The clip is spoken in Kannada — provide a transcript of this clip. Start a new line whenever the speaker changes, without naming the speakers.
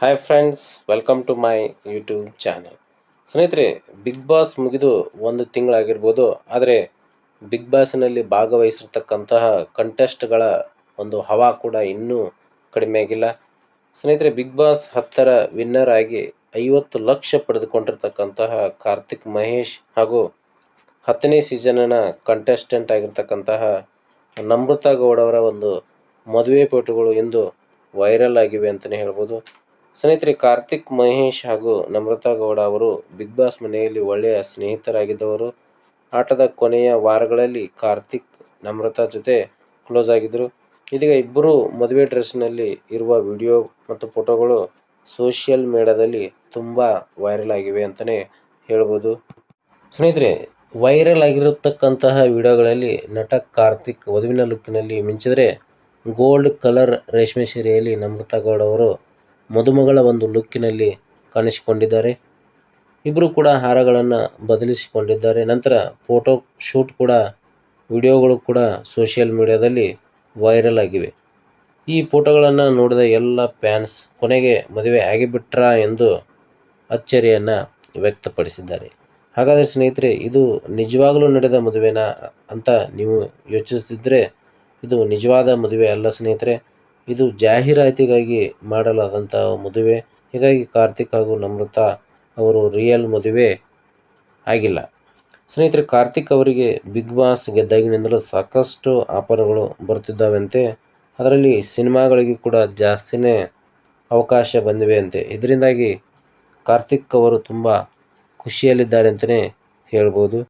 Hi friends welcome to my YouTube channel ಸ್ನೇಹಿತರೆ ಬಿಗ್ ಬಾಸ್ ಮುಗಿದು ಒಂದು ತಿಂಗಳಾಗಿರ್ಬೋದು, ಆದರೆ ಬಿಗ್ ಬಾಸ್ನಲ್ಲಿ ಭಾಗವಹಿಸಿರ್ತಕ್ಕಂತಹ ಕಂಟೆಸ್ಟ್ಗಳ ಒಂದು ಹವಾ ಕೂಡ ಇನ್ನೂ ಕಡಿಮೆ ಆಗಿಲ್ಲ. ಸ್ನೇಹಿತರೆ ಬಿಗ್ ಬಾಸ್ ಹತ್ತರ ವಿನ್ನರ್ ಆಗಿ ಐವತ್ತು ಲಕ್ಷ ಪಡೆದುಕೊಂಡಿರ್ತಕ್ಕಂತಹ ಕಾರ್ತಿಕ್ ಮಹೇಶ್ ಹಾಗೂ ಹತ್ತನೇ ಸೀಸನ್ನ ಕಂಟೆಸ್ಟೆಂಟ್ ಆಗಿರ್ತಕ್ಕಂತಹ ನಮೃತ ಗೌಡ ಅವರ ಒಂದು ಮದುವೆ ಫೋಟೋಗಳು ಇಂದು ವೈರಲ್ ಆಗಿವೆ ಅಂತಲೇ ಹೇಳ್ಬೋದು. ಸ್ನೇಹಿತರೆ, ಕಾರ್ತಿಕ್ ಮಹೇಶ್ ಹಾಗೂ ನಮ್ರತಾ ಗೌಡ ಅವರು ಬಿಗ್ ಬಾಸ್ ಮನೆಯಲ್ಲಿ ಒಳ್ಳೆಯ ಸ್ನೇಹಿತರಾಗಿದ್ದವರು. ಆಟದ ಕೊನೆಯ ವಾರಗಳಲ್ಲಿ ಕಾರ್ತಿಕ್, ನಮ್ರತಾ ಜೊತೆ ಕ್ಲೋಸ್ ಆಗಿದ್ದರು ಇದೀಗ ಇಬ್ಬರು ಮದುವೆ ಡ್ರೆಸ್ನಲ್ಲಿ ಇರುವ ವಿಡಿಯೋ ಮತ್ತು ಫೋಟೋಗಳು ಸೋಷಿಯಲ್ ಮೀಡಿಯಾದಲ್ಲಿ ತುಂಬ ವೈರಲ್ ಆಗಿವೆ ಅಂತಲೇ ಹೇಳ್ಬೋದು. ಸ್ನೇಹಿತರೆ, ವೈರಲ್ ಆಗಿರತಕ್ಕಂತಹ ವಿಡಿಯೋಗಳಲ್ಲಿ ನಟ ಕಾರ್ತಿಕ್ ವಧುವಿನ ಲುಕ್ನಲ್ಲಿ ಮಿಂಚಿದರೆ ಗೋಲ್ಡ್ ಕಲರ್ ರೇಷ್ಮೆ ಸೀರೆಯಲ್ಲಿ ನಮ್ರತಾ ಗೌಡ ಅವರು ಮದುಮಗಳ ಒಂದು ಲುಕ್ಕಿನಲ್ಲಿ ಕಾಣಿಸಿಕೊಂಡಿದ್ದಾರೆ. ಇಬ್ಬರು ಕೂಡ ಹಾರಗಳನ್ನು ಬದಲಿಸಿಕೊಂಡಿದ್ದಾರೆ. ನಂತರ ಫೋಟೋ ಶೂಟ್ ಕೂಡ, ವಿಡಿಯೋಗಳು ಕೂಡ ಸೋಷಿಯಲ್ ಮೀಡಿಯಾದಲ್ಲಿ ವೈರಲ್ ಆಗಿವೆ. ಈ ಫೋಟೋಗಳನ್ನು ನೋಡಿದ ಎಲ್ಲ ಫ್ಯಾನ್ಸ್ ಕೊನೆಗೆ ಮದುವೆ ಆಗಿಬಿಟ್ರಾ ಎಂದು ಅಚ್ಚರಿಯನ್ನು ವ್ಯಕ್ತಪಡಿಸಿದ್ದಾರೆ. ಹಾಗಾದರೆ ಸ್ನೇಹಿತರೆ, ಇದು ನಿಜವಾಗಲೂ ನಡೆದ ಮದುವೆನಾ ಅಂತ ನೀವು ಯೋಚಿಸ್ತಿದ್ರೆ, ಇದು ನಿಜವಾದ ಮದುವೆ ಅಲ್ಲ ಸ್ನೇಹಿತರೆ. ಇದು ಜಾಹೀರಾತಿಗಾಗಿ ಮಾಡಲಾದಂತಹ ಮದುವೆ. ಹೀಗಾಗಿ ಕಾರ್ತಿಕ್ ಹಾಗೂ ನಮ್ರತಾ ಅವರು ರಿಯಲ್ ಮದುವೆ ಆಗಿಲ್ಲ. ಸ್ನೇಹಿತರೆ, ಕಾರ್ತಿಕ್ ಅವರಿಗೆ ಬಿಗ್ ಬಾಸ್ ಗೆದ್ದಾಗಿನಿಂದಲೂ ಸಾಕಷ್ಟು ಆಫರ್ಗಳು ಬರುತ್ತಿದ್ದಾವಂತೆ. ಅದರಲ್ಲಿ ಸಿನಿಮಾಗಳಿಗೆ ಕೂಡ ಜಾಸ್ತಿನೇ ಅವಕಾಶ ಬಂದಿವೆ ಅಂತೆ ಇದರಿಂದಾಗಿ ಕಾರ್ತಿಕ್ ಅವರು ತುಂಬ ಖುಷಿಯಲ್ಲಿದ್ದಾರೆ ಅಂತಲೇ ಹೇಳ್ಬೋದು.